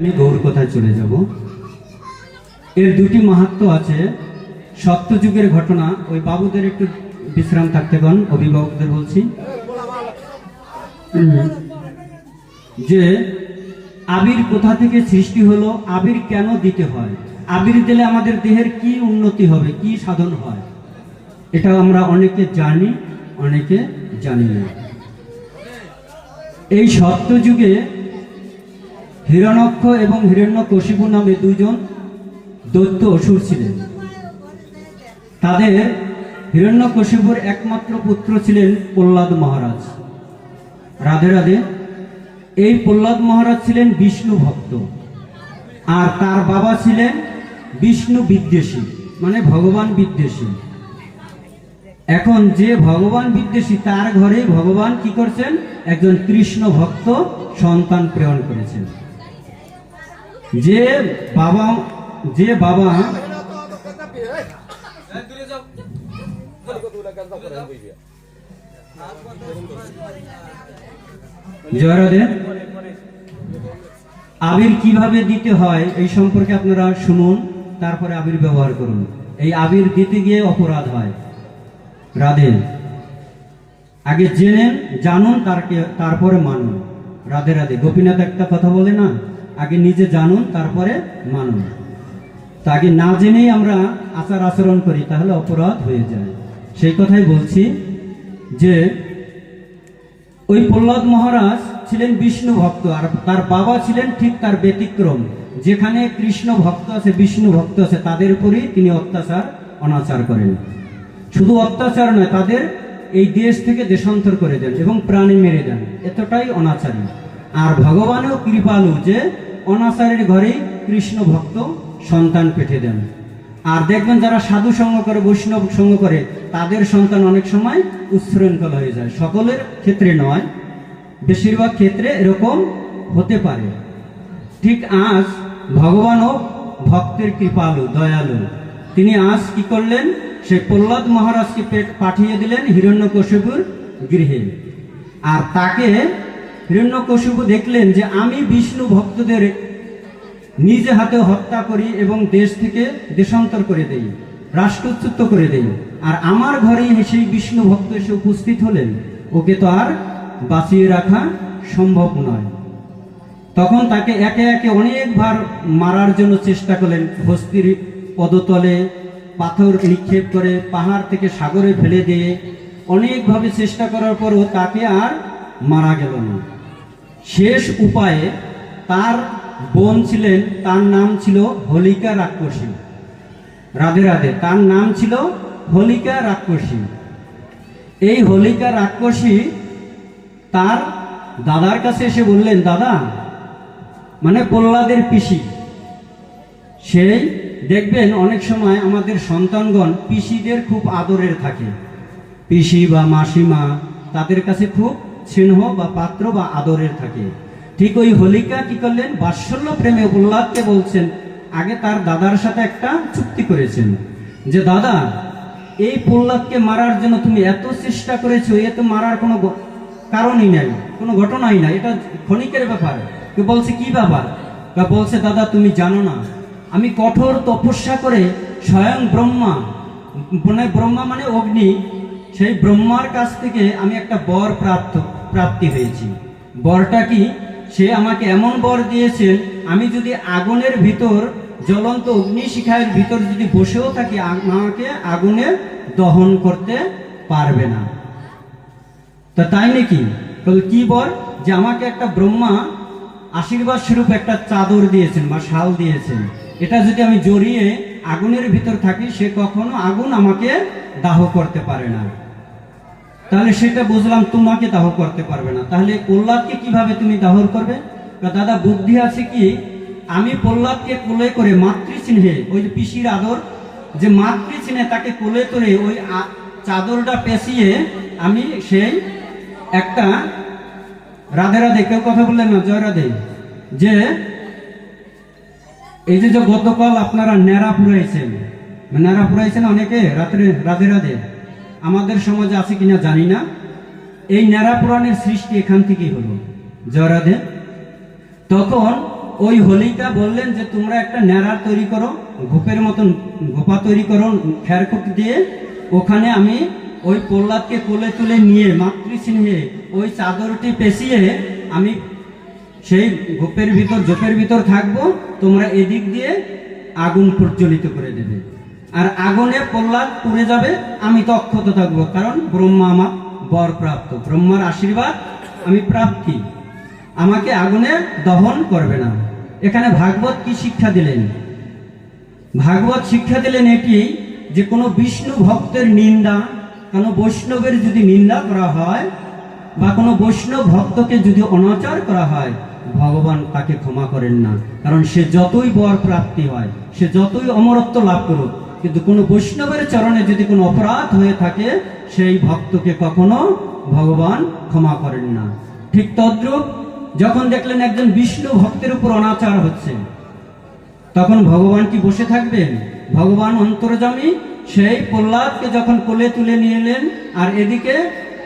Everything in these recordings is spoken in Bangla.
আমি গৌর কথায় চলে যাব? এর দুটি মাহাত্ম আছে। সত্যযুগের ঘটনা, ওই বাবুদের একটু বিশ্রাম থাকতে গন অভিভাবকদের বলছি। যে আবির কোথা থেকে সৃষ্টি হলো, আবির কেন দিতে হয়? আবির দিলে আমাদের দেহের কি উন্নতি হবে, কি সাধন হয়? এটা আমরা অনেকে জানি অনেকে জানি না। এই সত্যযুগে হিরণক্ষ এবং হিরণ্যকশিপু নামে দুজন দৈত্য অসুর ছিলেন। তাদের হিরণ্যকশিপুর একমাত্র পুত্র ছিলেন প্রহ্লাদ মহারাজ। রাধে রাধে, এই প্রহ্লাদ মহারাজ ছিলেন বিষ্ণু ভক্ত আর তার বাবা ছিলেন বিষ্ণু বিদ্বেষী মানে ভগবান বিদ্বেষী। এখন যে ভগবান বিদ্বেষী, তার ঘরে ভগবান কি করছেন? একজন কৃষ্ণ ভক্ত সন্তান প্রেরণ করেছেন। যে বাবা যে বাবা জয়রাধে আবির কীভাবে দিতে হয় এই সম্পর্কে আপনারা শুনুন, তারপরে আবির ব্যবহার করুন। এই আবির দিতে গিয়ে অপরাধ হয়। রাধে, আগে জেনেন জানুন, তারকে তারপরে মানুন। রাধে রাধে, গোপীনাথ একটা কথা বলে না? আগে নিজে জানুন, তারপরে মানুন। তা আগে না জেনেই আমরা আচার আচরণ করি, তাহলে অপরাধ হয়ে যায়। সেই কথাই বলছি যে, ওই প্রহ্লাদ মহারাজ ছিলেন বিষ্ণু ভক্ত, আর তার বাবা ছিলেন ঠিক তার ব্যতিক্রম। যেখানে কৃষ্ণ ভক্ত আছে, বিষ্ণু ভক্ত আছে, তাদের উপরেই তিনি অত্যাচার, অনাচার করেন। শুধু অত্যাচার নয়, তাদের এই দেশ থেকে দেশান্তর করে দেন এবং প্রাণী মেরে দেন। এতটাই অনাচারী। আর ভগবানও কৃপালু যে অনাচারের ঘরেই কৃষ্ণ ভক্ত সন্তান পেঠে দেন। আর দেখবেন যারা সাধু সঙ্গ করে, বৈষ্ণব সঙ্গ করে, তাদের সন্তান অনেক সময় উচ্ছৃঙ্খল হয়ে যায়। সকলের ক্ষেত্রে নয়, বেশিরভাগ ক্ষেত্রে এরকম হতে পারে। ঠিক আজ ভগবানও ভক্তের কৃপালু, দয়ালু। তিনি আজ কি করলেন? সে প্রহ্লাদ মহারাজকে পাঠিয়ে দিলেন হিরণ্যকশিপুর গৃহে। আর তাকে হিরণ্যকশিপু দেখলেন যে আমি বিষ্ণু ভক্তদের নিজে হাতে হত্যা করি এবং দেশ থেকে দেশান্তর করে দেই, রাষ্ট্রচ্যুত করে দেই। আর আমার ঘরেই সেই বিষ্ণু ভক্ত এসে উপস্থিত হলেন। ওকে তো আর বাঁচিয়ে রাখা সম্ভব নয়। তখন তাকে একে একে অনেকবার মারার জন্য চেষ্টা করলেন। হস্তির পদতলে পাথর নিক্ষেপ করে পাহাড় থেকে সাগরে ফেলে দিয়ে অনেকভাবে চেষ্টা করার পরও তাকে আর মারা গেল না। শেষ উপায়ে তার বোন ছিলেন, তার নাম ছিল হোলিকা রাক্ষসী। রাধে রাধে, তার নাম ছিল হোলিকা রাক্ষসী। এই হোলিকা রাক্ষসী তার দাদার কাছে এসে বললেন, দাদা মানে প্রহ্লাদের পিসি, সেই দেখবেন অনেক সময় আমাদের সন্তানগণ পিসিদের খুব আদরের থাকে। পিসি বা মাসিমা তাদের কাছে খুব স্নেহ বা পাত্র বা আদরের থাকে। ঠিক ওই হোলিকা কি করলেন? বাৎসল্য প্রেমে প্রহ্লাদকে বলছেন, আগে তার দাদার সাথে একটা চুক্তি করেছেন যে, দাদা, এই প্রহ্লাদকে মারার জন্য তুমি এত চেষ্টা করেছ তো মারার কোনো কারণই নাই, কোনো ঘটনাই নাই, এটা ক্ষণিকের ব্যাপার। কেউ বলছে, কি ব্যাপার? বলছে, দাদা, তুমি জানো না, আমি কঠোর তপস্যা করে স্বয়ং ব্রহ্মা মানে ব্রহ্মা মানে অগ্নি, সেই ব্রহ্মার কাছ থেকে আমি একটা বর প্রাপ্ত। প্রাপ্তি হয়েছি বরটা কি? সে আমাকে এমন বর দিয়েছেন, আমি যদি আগুনের ভিতর, জ্বলন্ত অগ্নিশিখায়ের ভিতর যদি বসেও থাকি, আমাকে আগুনে দহন করতে পারবে না। তা তাই নাকি? বল কি বল যে আমাকে একটা ব্রহ্মা আশীর্বাদ স্বরূপ একটা চাদর দিয়েছেন বা শাল দিয়েছেন। এটা যদি আমি জড়িয়ে আগুনের ভিতর থাকি, সে কখনো আগুন আমাকে দাহ করতে পারে না। তাহলে সেটা বুঝলাম তোমাকে দাহ করতে পারবে না। তাহলে প্রহ্লাদকে কীভাবে তুমি দাহ করবে? দাদা, বুদ্ধি আছে কি? আমি প্রহ্লাদকে কোলে করে মাতৃস্নেহে ওই যে পিসির আদর, যে মাতৃস্নেহে তাকে কোলে করে ওই চাদরটা পেঁচিয়ে আমি সেই একটা রাধে রাধে, কেউ কথা বললেন না? জয় রাধে। যে এই যে যে গতকাল আপনারা ন্যাড়া পুরাইছেন ন্যাড়া পুরাইছেন অনেকে? রাত্রে রাধে রাধে। আমাদের সমাজে আছে কিনা জানি না। এই ন্যাড়া পুরাণের সৃষ্টি এখান থেকেই হলো। জয় রাধে। তখন ওই হোলিকা বললেন যে, তোমরা একটা ন্যাড়া তৈরি করো গোপের মতন গোপা তৈরি করো খেরকুট দিয়ে। ওখানে আমি ওই প্রহ্লাদকে কোলে তুলে নিয়ে, মাতৃস্নেহে ওই চাদরটি পেঁচিয়ে আমি সেই গোপের ভিতর জোপের ভিতর থাকব। তোমরা এদিক দিয়ে আগুন প্রজ্বলিত করে দেবে। আর আগুনে প্রহ্লাদ পুড়ে যাবে, আমি তো অক্ষত থাকব, কারণ ব্রহ্মা আমার বর প্রাপ্ত। ব্রহ্মার আশীর্বাদ, আমি প্রাপ্তি। আমাকে আগুনে দহন করবে না। এখানে ভাগবত কি শিক্ষা দিলেন? ভাগবত শিক্ষা দিলেন এটি যে কোনো বিষ্ণু ভক্তের নিন্দা, কোনো বৈষ্ণবের যদি নিন্দা করা হয়, বা কোনো বৈষ্ণব ভক্তকে যদি অনাচার করা হয়, ভগবান তাকে ক্ষমা করেন না। কারণ সে যতই বর প্রাপ্তি হয়, সে যতই অমরত্ব লাভ করুক কিন্তু কোনো বৈষ্ণবের চরণে যদি কোনো অপরাধ হয়ে থাকে, সেই ভক্তকে কখনো ভগবান ক্ষমা করেন না। ঠিক তদ্রূপ যখন দেখলেন একজন বিষ্ণু ভক্তের উপর অনাচার হচ্ছে, তখন ভগবান কি বসে থাকবেন? ভগবান অন্তর্জামী সেই প্রহ্লাদকে যখন কোলে তুলে নিয়ে এলেন আর এদিকে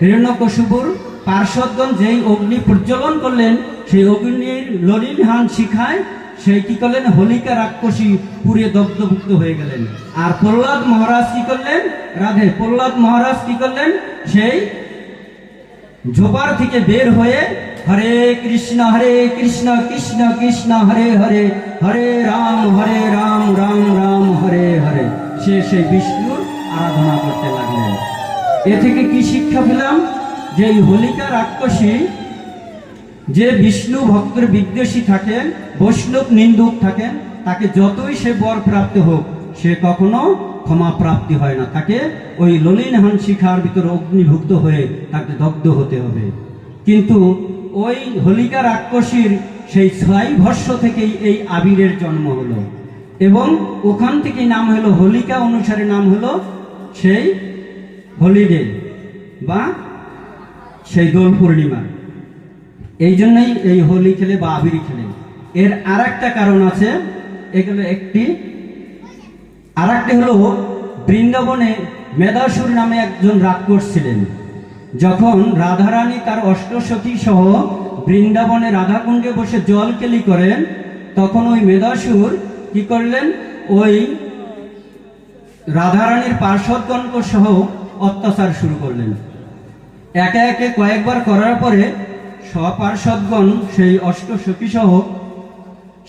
হিরণ্যকশুপুর পার্শ্বদগণ যেই অগ্নি প্রজ্বলন করলেন, সেই অগ্নির ললিনহান শিখায় সেই কি করলেন? হোলিকা রাক্ষসী পুড়ে দগ্ধভুক্ত হয়ে গেলেন। আর প্রহ্লাদ মহারাজ কি করলেন? রাধে, প্রহ্লাদ মহারাজ কি করলেন? সেই ঝোপার থেকে বের হয়ে হরে কৃষ্ণ হরে কৃষ্ণ কৃষ্ণ কৃষ্ণ, হরে হরে হরে রাম হরে রাম রাম রাম, হরে হরে। সে সেই বিষ্ণুর আরাধনা করতে লাগলেন। এ থেকে কি শিক্ষা পেলাম? যে এই হোলিকা রাক্ষসী যে বিষ্ণু ভক্তের বিদ্বেষী থাকেন, বৈষ্ণব নিন্দুক থাকেন, তাকে যতই সে বর প্রাপ্ত হোক, সে কখনো ক্ষমা প্রাপ্তি হয় না। তাকে ওই ললিনহান শিখার ভিতরে অগ্নিভুক্ত হয়ে তাকে দগ্ধ হতে হবে। কিন্তু ওই হোলিকা রাক্ষসীর সেই ছয় ভস্য থেকেই এই আবিরের জন্ম হলো। এবং ওখান থেকেই নাম হলো, হোলিকা অনুসারে নাম হলো সেই হোলিডে বা সেই দোল পূর্ণিমা। এই জন্যই এই হোলি খেলে বা আবির খেলে। এর আর কারণ আছে, এগুলো একটি আর একটি হলো বৃন্দাবনে মেধাসুর নামে একজন রাক্ষস ছিলেন। যখন রাধারানী তার অষ্টসখী সহ বৃন্দাবনে রাধাকুণ্ডে বসে জল কেলি করেন, তখন ওই মেধাসুর কি করলেন? ওই রাধারানীর পার্শ্বদগণক সহ অত্যাচার শুরু করলেন। একে একে কয়েকবার করার পরে সপার্ষদগণ সেই অষ্টসখী সহ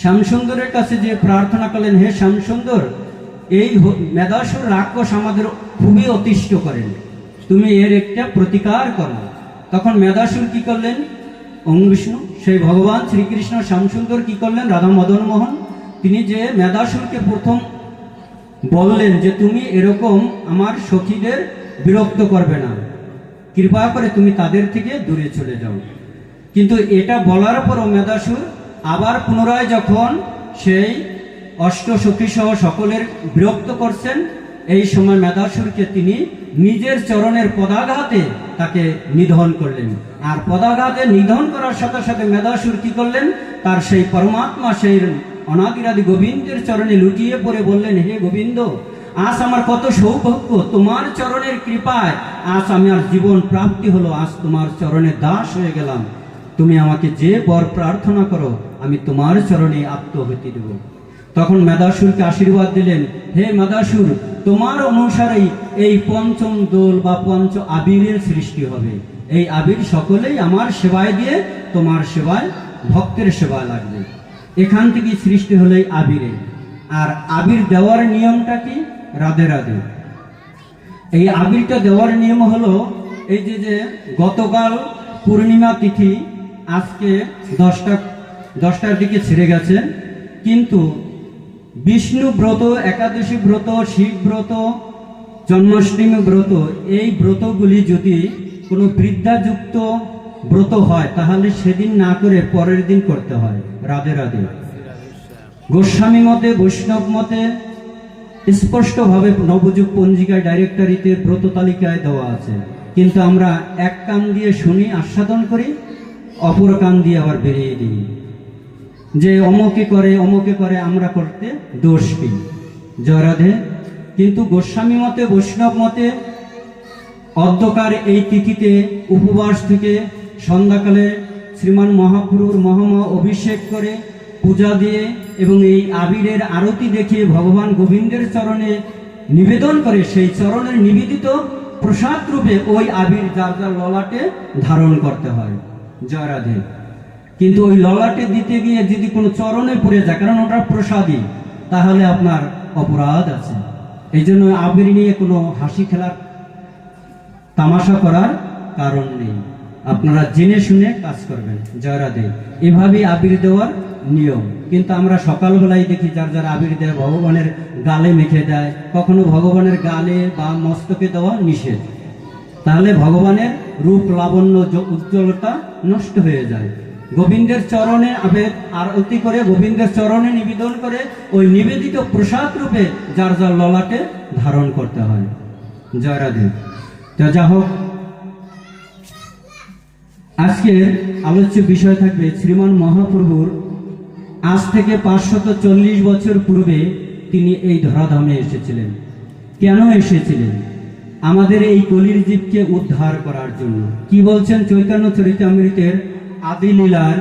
শ্যামসুন্দরের কাছে যে প্রার্থনা করলেন, হে শ্যামসুন্দর, এই মেধাসুর রাক্ষস আমাদের খুবই অতিষ্ঠ করেন। তুমি এর একটা প্রতিকার করো। তখন মেধাসুর কি করলেন? ওং বিষ্ণু, সেই ভগবান শ্রীকৃষ্ণ শ্যামসুন্দর কি করলেন, রাধা মদন মোহন? তিনি যে মেধাসুরকে প্রথম বললেন যে তুমি এরকম আমার সখীদের বিরক্ত করবে না, কৃপা করে তুমি তাদের থেকে দূরে চলে যাও। কিন্তু এটা বলার পরও মেধাসুর, আবার পুনরায় যখন সেই অষ্ট সহ সকলের বিরক্ত করছেন, এই সময় মেধাসুরকে তিনি নিজের চরণের পদাঘাতে তাকে নিধন করলেন। আর পদাঘাতে নিধন করার সাথে সাথে মেধাসুর কি করলেন? তার সেই পরমাত্মা, সেই অনাদিরাদি গোবিন্দের চরণে লুটিয়ে পড়ে বললেন, হে গোবিন্দ, আজ আমার কত সৌভাগ্য, তোমার চরণের কৃপায় আজ আমার জীবন প্রাপ্তি হলো, আজ তোমার চরণে দাস হয়ে গেলাম। তুমি আমাকে যে বর প্রার্থনা করো, আমি তোমার চরণে আত্মহতি দেব। তখন মেধাসুরকে আশীর্বাদ দিলেন, হে মেধাসুর তোমার অনুসারেই এই পঞ্চম দোল বা পঞ্চ আবিরের সৃষ্টি হবে। এই আবির সকলেই আমার সেবায় দিয়ে তোমার সেবায়, ভক্তের সেবা লাগবে। এখান থেকে সৃষ্টি হলো এই আবিরে। আর আবির দেওয়ার নিয়মটা কি? রাধে রাধে। এই আবিরটা দেওয়ার নিয়ম হলো, এই যে যে গতকাল পূর্ণিমা তিথি আজকে দশটা, দশটার দিকে ছেড়ে গেছে। কিন্তু বিষ্ণু ব্রত, একাদশী ব্রত, শিব ব্রত, জন্মাষ্টমী ব্রত, এই ব্রতগুলি যদি কোনো বৃদ্ধাযুক্ত ব্রত হয়, তাহলে সেদিন না করে পরের দিন করতে হয়। রাধে রাধে। গোস্বামী মতে, বৈষ্ণব মতে, স্পষ্টভাবে নবযুগ পঞ্জিকায় ডাইরেক্টরিতে ব্রত তালিকায় দেওয়া আছে। কিন্তু আমরা এক কান দিয়ে শুনি, আস্বাদন করি অপর কান দিয়ে আবার বেরিয়ে দিই। যে অমকে করে অমকে করে আমরা করতে দোষ কি জয়রাধে কিন্তু গোস্বামী মতে, বৈষ্ণব মতে অর্ধকার এই তিথিতে উপবাস থেকে সন্ধ্যাকালে শ্রীমান মহাপুরুর মহামা অভিষেক করে পূজা দিয়ে এবং এই আবিরের আরতি দেখিয়ে ভগবান গোবিন্দের চরণে নিবেদন করে, সেই চরণের নিবেদিত প্রসাদ রূপে ওই আবির যার যার ললাটে ধারণ করতে হয়। জয় রাধে। কিন্তু ওই ললাটে দিতে গিয়ে যদি কোনো চরণে পড়ে যায়, কারণ ওটা প্রসাদী, তাহলে আপনার অপরাধ আছে। এই জন্য আবির নিয়ে কোনো হাসি খেলার তামাশা করার কারণ নেই। আপনারা জেনে শুনে কাজ করবেন জয় রাধে। এভাবেই আবির দেওয়ার নিয়ম। কিন্তু আমরা সকালবেলায় দেখি যার যার আবির দেয়, ভগবানের গালে মেখে দেয়। কখনো ভগবানের গালে বা মস্তকে দেওয়া নিষেধ। তাহলে ভগবানের রূপ লাবণ্য উজ্জ্বলতা নষ্ট হয়ে যায়। গোবিন্দের চরণে আবেদ আরতি করে গোবিন্দের চরণে নিবেদন করে ওই নিবেদিত প্রসাদ রূপে যার যার ললাটে ধারণ করতে হয়। জয় রাধে। তো যা হোক আজকের আলোচ্য বিষয় থাকবে শ্রীমান মহাপ্রভুর আজ থেকে পাঁচশত চল্লিশ বছর পূর্বে তিনি এই ধরাধামে এসেছিলেন। কেন এসেছিলেন? আমাদের এই কলির জীবকে উদ্ধার করার জন্য। কি বলছেন চৈতন্য চরিতামৃতের আদি লীলার